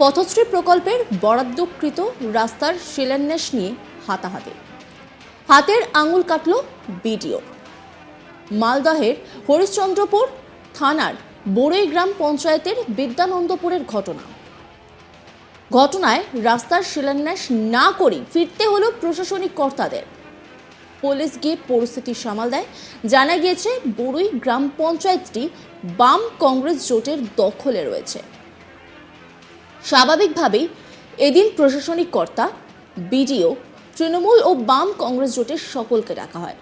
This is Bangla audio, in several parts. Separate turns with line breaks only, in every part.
পথশ্রী প্রকল্পের বরাদ্দকৃত রাস্তার শিলান্যাস নিয়ে হাতাহাতি। হাতের আঙুল কাটল বিডিও। মালদহের হরিশ্চন্দ্রপুর থানার বড়ই গ্রাম পঞ্চায়েতের বিদ্যানন্দপুরের ঘটনা। ঘটনায় রাস্তার শিলান্যাস না করে ফিরতে হলো প্রশাসনিক কর্তাদের। পুলিশ গিয়ে পরিস্থিতি সামাল দেয়। জানা গিয়েছে, বড়ই গ্রাম পঞ্চায়েতটি বাম কংগ্রেস জোটের দখলে রয়েছে। স্বাভাবিকভাবেই এদিন প্রশাসনিক কর্তা, বিডিও, তৃণমূল ও বাম কংগ্রেস জোটের সকলকে ডাকা হয়।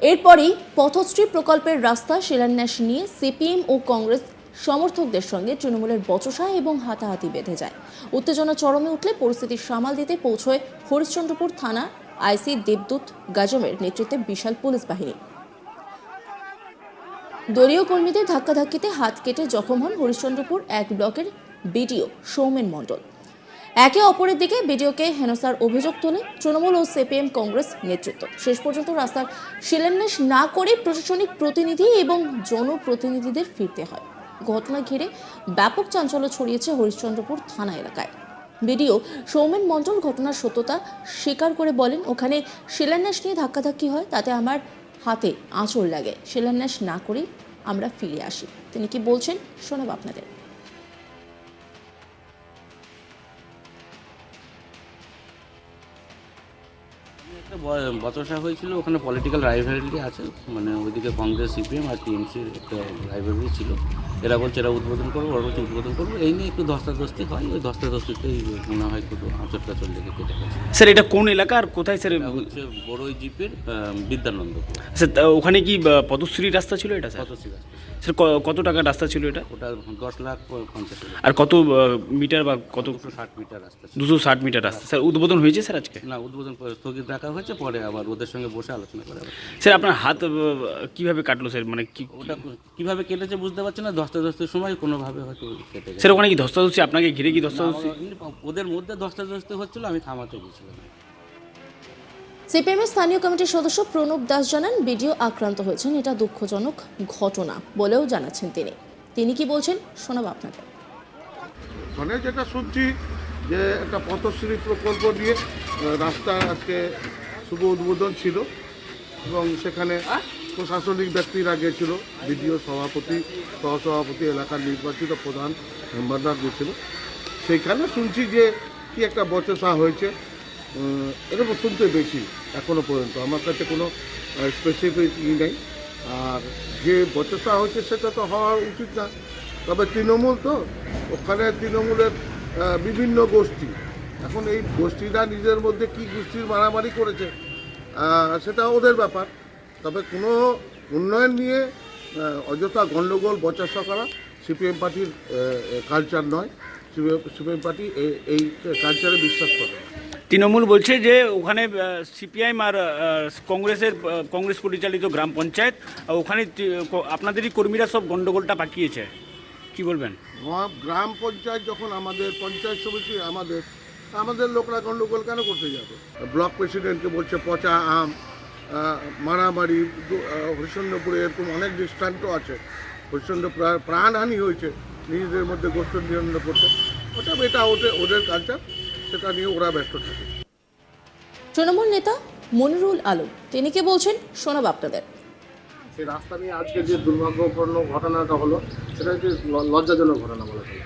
এরপরই পথশ্রী প্রকল্পের রাস্তা শিলান্যাস নিয়ে সিপিএম ও কংগ্রেস সমর্থকদের সঙ্গে তৃণমূলের বচসা এবং হাতাহাতি বেঁধে যায়। উত্তেজনা চরমে উঠলে পরিস্থিতি সামাল দিতে পৌঁছয় হরিশ্চন্দ্রপুর থানা আইসি দেবদূত গাজমের নেতৃত্বে বিশাল পুলিশ বাহিনী। দলীয় কর্মীদের ধাক্কাধাক্কিতে হাত কেটে জখম হন হরিশ্চন্দ্রপুর এক ব্লকের বিডিও সৌমেন মণ্ডল। একে অপরের দিকে বিডিওকে হেনস্থার অভিযোগ তোলে তৃণমূল ও সিপিএম কংগ্রেস নেতৃত্ব। শেষ পর্যন্ত রাস্তার শিলান্যাস না করে প্রশাসনিক প্রতিনিধি এবং জনপ্রতিনিধিদের ফিরতে হয়। ঘটনা ঘিরে ব্যাপক চাঞ্চল্য ছড়িয়েছে হরিশ্চন্দ্রপুর থানা এলাকায়। বিডিও সৌমেন মণ্ডল ঘটনার সত্যতা স্বীকার করে বলেন, ওখানে শিলান্যাস নিয়ে ধাক্কাধাক্কি হয়, তাতে আমার হাতে আঁচড় লাগে। শিলান্যাস না করেই আমরা ফিরে আসি। তিনি কি বলছেন শোনাব আপনাদের।
বচসা হয়েছিল ওখানে পলিটিক্যাল রাইভালিটি আছে মানে ওইদিকে কংগ্রেস সিপিএম আর টিএমসির একটা রাইভালিটি ছিল। এরা বলছে এরা উদ্বোধন করব ওরা বলছে উদ্বোধন করব। এই নিয়ে একটু ধস্তাধস্তি হয় ওই ধস্তাধস্তিতেই মনে হয় একটু লেগে কেটে গেছে।
স্যার এটা কোন এলাকা আর কোথায় স্যার?
হচ্ছে বড়ই জিপের বিদ্যানন্দ
স্যার তা ওখানে কি পদশ্রী রাস্তা ছিল এটা স্যার?
কত সিগার
স্যার কত টাকা রাস্তা ছিল এটা?
ওটা দশ লাখ প- পঞ্চাশ হাজার।
আর কত আহ, মিটার বা কত?
দুশো ষাট মিটার রাস্তা ছিল।
দুশো ষাট মিটার রাস্তা। স্যার উদ্বোধন হয়েছে স্যার আজকে?
না উদ্বোধন করে স্থগিত রাখা হয়েছে পরে আবার ওদের সঙ্গে বসে আলোচনা করে আবার
স্যার আপনার হাত আহ, কীভাবে কাটলো স্যার? মানে কি
ওটা কীভাবে কেটেছে বুঝতে পারছি না ধস্তাধস্তির সময় কোনোভাবে হয়তো কেটে গেছে।
স্যার ওখানে কি ধস্তাধস্তি? আপনাকে ঘিরে কি ধস্তাধস্তি?
না, ওদের মধ্যে ধস্তাধস্তি হচ্ছিল আমি থামাতে গেছিলাম
সিপিএমের স্থানীয় কমিটির সদস্য প্রণব দাস জানান বিডিও আক্রান্ত হয়েছেন এটা দুঃখজনক ঘটনা বলেও জানাচ্ছেন তিনি। তিনি কি বলছেন শোনাব আপনাকে।
মানে যেটা শুনছি যে একটা পথশ্রী প্রকল্প আহ, রাস্তা আজকে শুভ উদ্বোধন ছিল এবং সেখানে প্রশাসনিক ব্যক্তিরা গিয়েছিল বিডিও সভাপতি সহসভাপতি এলাকার নির্বাচিত প্রধান মেম্বাররা গিয়েছিল। সেইখানে শুনছি যে কি একটা বচসা হয়েছে। এরকম শুনতে বেশি এখনও পর্যন্ত। আমার কাছে কোনো স্পেসিফিক ই নেই। আর যে বচসা হয়েছে সেটা তো হওয়া উচিত না। তবে তৃণমূল তো, ওখানে তৃণমূলের বিভিন্ন গোষ্ঠী। এখন এই গোষ্ঠীরা নিজের মধ্যে কি গোষ্ঠীর মারামারি করেছে সেটা ওদের ব্যাপার। তবে কোনো উন্নয়ন নিয়ে অযথা গণ্ডগোল বচসা করা সিপিএম পার্টির কালচার নয়। সিপিএম পার্টি এই- কালচারে বিশ্বাস করে
তৃণমূল বলছে যে ওখানে সিপিআইএম আর কংগ্রেসের কংগ্রেস পরিচালিত গ্রাম পঞ্চায়েত ওখানে আপনাদেরই কর্মীরা সব গন্ডগোলটা পাকিয়েছে। কি বলবেন?
গ্রাম পঞ্চায়েত যখন আমাদের, পঞ্চায়েত সমিতি আমাদের আমাদের লোকরা গণ্ডগোল কেন করতে যাবে? ব্লক প্রেসিডেন্টকে বলছে পচা আম মারামারি হরিশ্চন্দ্রপুরে এরকম অনেক দৃষ্টান্ত আছে। হরিশ্চন্দ্র প্রা- প্রাণহানি হয়েছে, নিজেদের মধ্যে গোষ্ঠ নিয়ন্ত্রণ করতে। ওটা এটা ওদের ওদের কালচার সেটা নিয়ে ওরা ব্যস্ত থাকে।
তৃণমূল নেতা মনিরুল আলম তিনি কে বলছেন? শোনাব আপনাদের।
সেই রাস্তা নিয়ে আজকে যে দুর্ভাগ্যপূর্ণ ঘটনাটা হলো সেটা হচ্ছে লজ্জাজনক ঘটনা বলা চলে।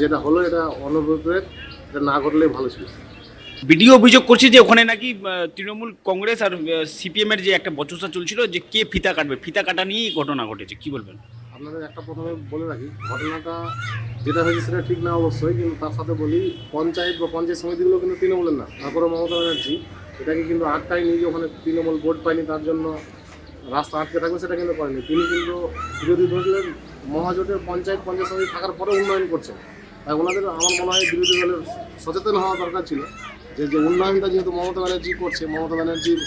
যেটা হলো এটা অনুভবের এটা না ঘটলেই ভালো ছিল।
বিডিও অভিযোগ করছে যে ওখানে নাকি তৃণমূল কংগ্রেস আর সিপিএম এর যে একটা বচসা চলছিল যে কে ফিতা কাটবে? ফিতা কাটা নিয়েই ঘটনা ঘটেছে কি বলবেন?
আপনাদের একটা প্রথমে বলে রাখি, ঘটনাটা যেটা হয়েছে সেটা ঠিক না অবশ্যই, কিন্তু তার সাথে বলি, পঞ্চায়েত বা পঞ্চায়েত সমিতিগুলো কিন্তু তৃণমূলের না। তারপরে মমতা ব্যানার্জি, এটাকে কিন্তু আটকায়নি যে ওখানে তৃণমূল ভোট পায়নি, তার জন্য রাস্তা আটকে থাকবে সেটা কিন্তু করেনি। তিনি কিন্তু বিরোধী দলের মহাজোটের পঞ্চায়েত পঞ্চায়েত সমিতি থাকার পরে উন্নয়ন করছেন তাই ওনাদের আমার মনে হয় বিরোধী দলের সচেতন হওয়া দরকার ছিল। যে যে উন্নয়নটা যেহেতু মমতা ব্যানার্জি করছে, মমতা ব্যানার্জির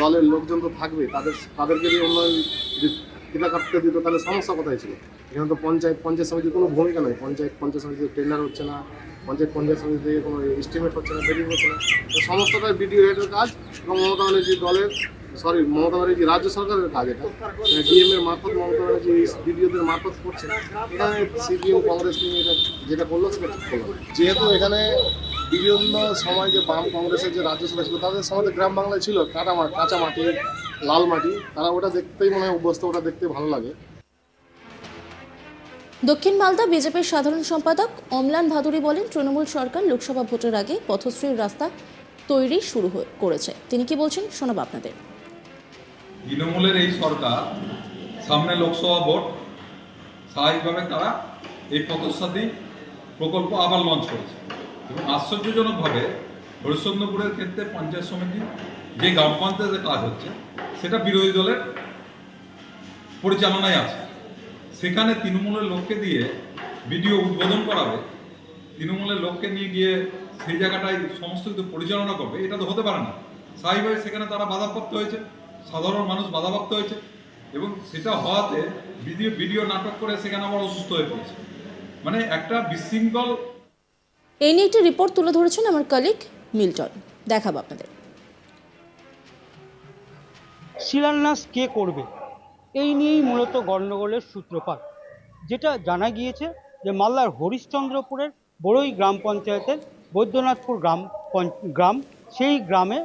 দলের লোকজন তো থাকবে, তাদের, তাদেরকে দিয়ে উন্নয়ন টিকা কাটতে দিত, তাহলে সমস্যা কোথায় ছিল? এখানে তো পঞ্চায়েত পঞ্চায়েত সমিতির কোনো ভূমিকা নেই। পঞ্চায়েত পঞ্চায়েত সমিতিতে টেন্ডার হচ্ছে না, পঞ্চায়েত পঞ্চায়েত সমিতি থেকে কোনো এস্টিমেট হচ্ছে না বেরিং হচ্ছে না। তো সমস্তটাই বিডিও হেডের কাজ এবং মমতা ব্যানার্জি দলের সরি মমতা ব্যানার্জি রাজ্য সরকারের কাজ এটা। ডিএম এর মারফত মমতা ব্যানার্জি বিডিওদের মারফত করছে এখানে সিপিএম, কংগ্রেস নিয়ে এটা যেটা করল সেটা ঠিক করল যেহেতু এখানে বিভিন্ন সময় যে বাম কংগ্রেসের যে রাজ্য সভা ছিল, তাদের সময় গ্রাম বাংলায় ছিল মাটি কাঁচা মাটি লাল মাটি তারা ওটা দেখতেই মনে হয় অভ্যস্ত ওটা দেখতে ভালো লাগে।
দক্ষিণ মালদা বিজেপির সাধারণ সম্পাদক অমলান ভাদুরী বলেন তৃণমূল সরকার লোকসভা ভোটের আগে পথশ্রীর রাস্তা তৈরি শুরু করেছে। তিনি কি বলছেন শোনাব আপনাদের।
তৃণমূলের এই সরকার সামনে লোকসভা ভোট স্বাভাবিকভাবে তারা এই পথসাথী প্রকল্প আবার লঞ্চ করেছে। এবং আশ্চর্যজনকভাবে হরিশ্চন্দ্রপুরের ক্ষেত্রে পঞ্চায়েত সমিতি যে গ্রাম পঞ্চায়েতের কাজ হচ্ছে সেটা বিরোধী দলের পরিচালনায় আছে। সেখানে তৃণমূলের লোককে দিয়ে ভিডিও উদ্বোধন করাবে, তৃণমূলের লোককে নিয়ে গিয়ে সেই জায়গাটায় সমস্ত কিছু পরিচালনা করবে, এটা তো হতে পারে না। স্বাভাবিকভাবে সেখানে তারা বাধাপ্রাপ্ত হয়েছে, সাধারণ মানুষ বাধাপ্রাপ্ত হয়েছে এবং সেটা হওয়াতে ভিডিও ভিডিও নাটক করে সেখানে আবার অসুস্থ হয়ে পড়েছে। মানে একটা বিশৃঙ্খল
এই নিয়ে একটি রিপোর্ট তুলে ধরেছেন আমার কলিগ মিল্টন। দেখাবো আপনাদের।
শিলান্যাস কে করবে? এই নিয়েই মূলত গণ্ডগোলের সূত্রপাত। যেটা জানা গিয়েছে যে মালদার হরিশ্চন্দ্রপুরের বড়ই গ্রাম পঞ্চায়েতের বৈদ্যনাথপুর গ্রাম গ্রাম, সেই গ্রামে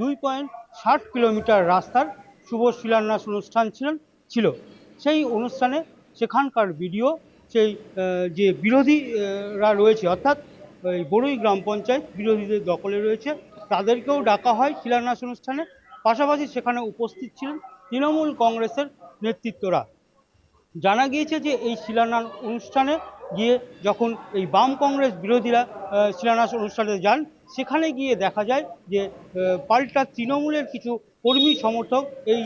দুই পয়েন্ট ষাট কিলোমিটার রাস্তার শুভ শিলান্যাস অনুষ্ঠান ছিলেন ছিল। সেই অনুষ্ঠানে সেখানকার ভিডিও সেই যে বিরোধীরা রয়েছে, অর্থাৎ এই বড়ই গ্রাম পঞ্চায়েত বিরোধীদের দখলে রয়েছে, তাদেরকেও ডাকা হয় শিলান্যাস অনুষ্ঠানে। পাশাপাশি সেখানে উপস্থিত ছিলেন তৃণমূল কংগ্রেসের নেতৃত্বরা। জানা গিয়েছে যে এই শিলান্যাস অনুষ্ঠানে গিয়ে যখন এই বাম কংগ্রেস বিরোধীরা শিলান্যাস অনুষ্ঠানে যান, সেখানে গিয়ে দেখা যায় যে পাল্টা তৃণমূলের কিছু কর্মী সমর্থক এই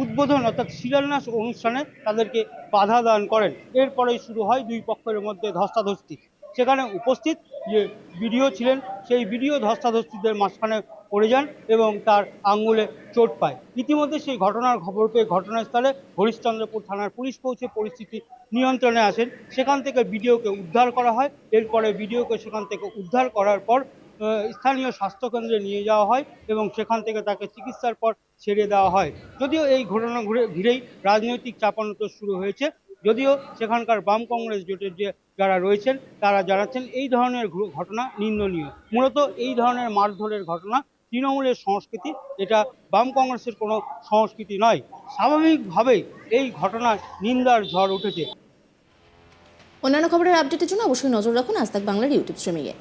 উদ্বোধন অর্থাৎ শিলান্যাস অনুষ্ঠানে তাদেরকে বাধা দান করেন। এরপরেই শুরু হয় দুই পক্ষের মধ্যে ধস্তাধস্তি। সেখানে উপস্থিত যে বিডিও ছিলেন, সেই বিডিও ধস্তাধস্তিদের মাঝখানে পড়ে যান এবং তার আঙ্গুলে চোট পায়। ইতিমধ্যে সেই ঘটনার খবর পেয়ে ঘটনাস্থলে হরিশ্চন্দ্রপুর থানার পুলিশ পৌঁছে পরিস্থিতি নিয়ন্ত্রণে আসেন। সেখান থেকে ভিডিওকে উদ্ধার করা হয়। এরপরে ভিডিওকে সেখান থেকে উদ্ধার করার পর স্থানীয় স্বাস্থ্যকেন্দ্রে নিয়ে যাওয়া হয় এবং সেখান থেকে তাকে চিকিৎসার পর ছেড়ে দেওয়া হয়। যদিও এই ঘটনা ঘুরে, ঘিরেই রাজনৈতিক চাপানোতর শুরু হয়েছে। যদিও সেখানকার বাম কংগ্রেস জোটের যে যারা রয়েছেন, তারা জানাচ্ছেন এই ধরনের ঘটনা নিন্দনীয়। মূলত এই ধরনের মারধরের ঘটনা তৃণমূলের সংস্কৃতি এটা বাম কংগ্রেসের কোনো সংস্কৃতি নয়। স্বাভাবিকভাবেই এই ঘটনার নিন্দার ঝড় উঠেছে।
অন্যান্য খবরের আপডেটের জন্য অবশ্যই নজর রাখুন আজ বাংলার ইউটিউব স্ট্রিমিংয়ে।